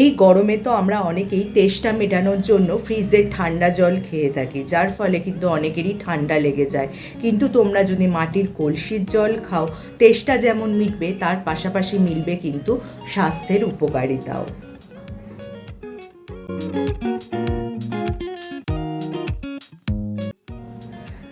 এই গরমে তো আমরা অনেকেই তেষ্টা মেটানোর জন্য ফ্রিজের ঠান্ডা জল খেয়ে থাকি, যার ফলে কিন্তু অনেকেরই ঠান্ডা লেগে যায়। কিন্তু তোমরা যদি মাটির কলসির জল খাও, তেষ্টা যেমন মিটবে, তার পাশাপাশি মিলবে কিন্তু স্বাস্থ্যের উপকারিতাও।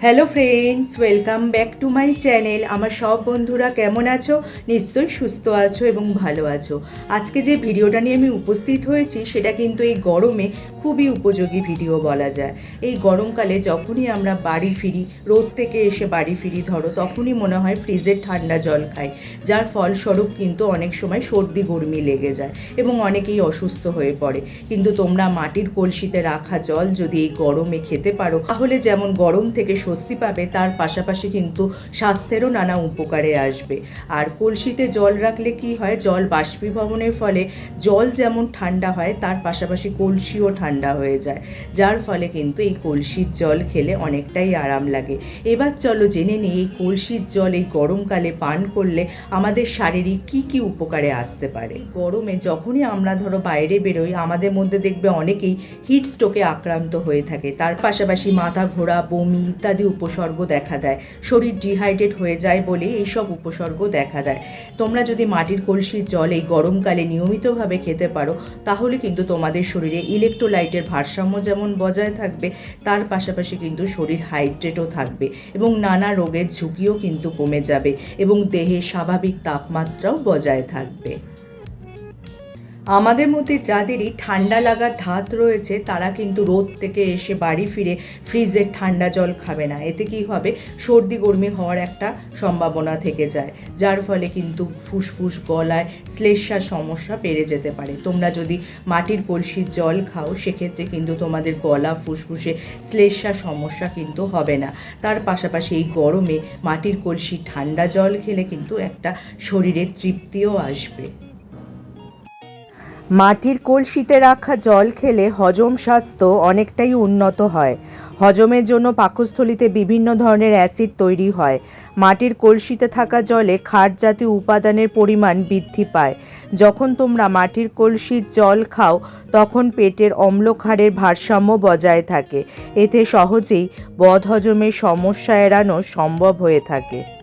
Hello friends welcome back to my channel আমার সব বন্ধুরা কেমন আছো? নিশ্চয়ই সুস্থ আছো এবং ভালো আছো। আজকে যে ভিডিওটা নিয়ে আমি উপস্থিত হয়েছি, সেটা কিন্তু এই গরমে খুবই উপযোগী ভিডিও বলা যায়। এই গরমকালে যখনই আমরা বাড়ি ফিরি, রোদ থেকে এসে বাড়ি ফিরি, ধরো তখনই মনে হয় ফ্রিজের ঠান্ডা জল খাই। যার ফলস্বরূপ কিন্তু অনেক সময় সর্দি, গরমি লেগে যায় এবং অনেকেই অসুস্থ হয়ে পড়ে। কিন্তু তোমরা মাটির কলসিতে রাখা জল যদি এই গরমে খেতে পারো, তাহলে যেমন গরম থেকে স্বস্তি পাবে, তার পাশাপাশি কিন্তু স্বাস্থ্যেরও নানা উপকারে আসবে। আর কলসিতে জল রাখলে কি হয়? জল বাষ্পীভবনের ফলে জল যেমন ঠান্ডা হয়, তার পাশাপাশি কলসিও ঠান্ডা হয়ে যায়। যার ফলে কিন্তু এই কলসির জল খেলে অনেকটাই আরাম লাগে। এবার চলো জেনে নিই, এই কলসির জল এই গরমকালে পান করলে আমাদের শারীরিক কি কি উপকারে আসতে পারে? গরমে যখনই আমরা ধরো বাইরে বেরোই, আমাদের মধ্যে দেখবে অনেকেই হিট স্ট্রোকে আক্রান্ত হয়ে থাকে। তার পাশাপাশি মাথা ঘোরা, বমি ইত্যাদি উপসর্গ দেখা দেয়। শরীর ডিহাইড্রেট হয়ে যায় বলে এইসব উপসর্গ দেখা দেয়। তোমরা যদি মাটির কলসির জল এই গরমকালে নিয়মিতভাবে খেতে পারো, তাহলে কিন্তু তোমাদের শরীরে ইলেকট্রোলাইটের ভারসাম্য যেমন বজায় থাকবে, তার পাশাপাশি কিন্তু শরীর হাইড্রেটও থাকবে এবং নানা রোগের ঝুঁকিও কিন্তু কমে যাবে এবং দেহের স্বাভাবিক তাপমাত্রাও বজায় থাকবে। আমাদের মধ্যে যাদেরই ঠান্ডা লাগার ধাত রয়েছে, তারা কিন্তু রোদ থেকে এসে বাড়ি ফিরে ফ্রিজের ঠান্ডা জল খাবে না। এতে কি হবে? সর্দি গরমি হওয়ার একটা সম্ভাবনা থেকে যায়, যার ফলে কিন্তু ফুসফুস গলায় শ্লেষার সমস্যা বেড়ে যেতে পারে। তোমরা যদি মাটির কলসির জল খাও, সেক্ষেত্রে কিন্তু তোমাদের গলা, ফুসফুসে শ্লেষার সমস্যা কিন্তু হবে না। তার পাশাপাশি এই গরমে মাটির কলসি ঠান্ডা জল খেলে কিন্তু একটা শরীরে তৃপ্তিও আসবে। মাটির কলসিতে রাখা জল খেলে হজম স্বাস্থ্য অনেকটাই উন্নত হয়। হজমের জন্য পাকস্থলিতে বিভিন্ন ধরনের অ্যাসিড তৈরি হয়। মাটির কলসিতে থাকা জলে ক্ষার জাতীয় উপাদানের পরিমাণ বৃদ্ধি পায়। যখন তোমরা মাটির কলসির জল খাও, তখন পেটের অম্লক্ষারের ভারসাম্য বজায় থাকে। এতে সহজেই বদহজমের সমস্যা এড়ানো সম্ভব হয়ে থাকে।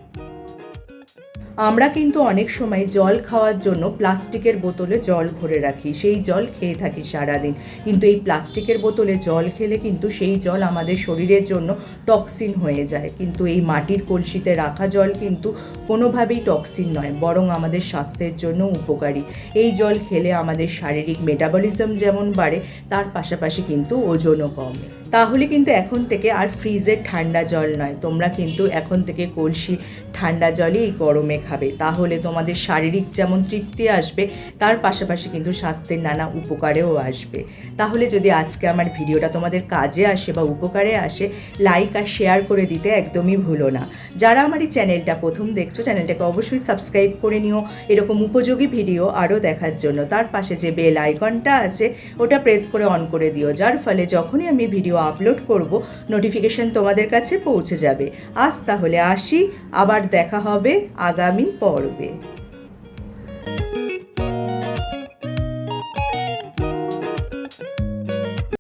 আমরা কিন্তু অনেক সময় জল খাওয়ার জন্য প্লাস্টিকের বোতলে জল ভরে রাখি। সেই জল খেয়ে থাকি সারাদিন। কিন্তু এই প্লাস্টিকের বোতলে জল খেলে কিন্তু সেই জল আমাদের শরীরের জন্য টক্সিন হয়ে যায়। কিন্তু এই মাটির কলসিতে রাখা জল কিন্তু কোনোভাবেই টক্সিন নয়, বরং আমাদের স্বাস্থ্যের জন্য উপকারী। এই জল খেলে আমাদের শারীরিক মেটাবলিজম যেমন বাড়ে, তার পাশাপাশি কিন্তু ওজনও কমে। তাহলে কিন্তু এখন থেকে আর ফ্রিজের ঠান্ডা জল নয়। তোমরা কিন্তু এখন থেকে কলসি ঠান্ডা জলই গরমে খাবে। তাহলে তোমাদের শারীরিক যেমন তৃপ্তি আসবে, তার পাশাপাশি কিন্তু স্বাস্থ্যের নানা উপকারেও আসবে। তাহলে যদি আজকে আমার ভিডিওটা তোমাদের কাজে আসে বা উপকারে আসে লাইক আর শেয়ার করে দিতে একদমই ভুলো না। যারা আমার এই চ্যানেলটা প্রথম দেখছ চ্যানেলটাকে অবশ্যই সাবস্ক্রাইব করে নিও। এরকম উপযোগী ভিডিও আরও দেখার জন্য। তার পাশে যে বেল আইকনটা আছে, ওটা প্রেস করে অন করে দিও। যার ফলে যখনই আমি ভিডিও আপলোড করব নোটিফিকেশন তোমাদের কাছে পৌঁছে যাবে। আজ তাহলে আসি, আবার দেখা হবে আগামী পর্বে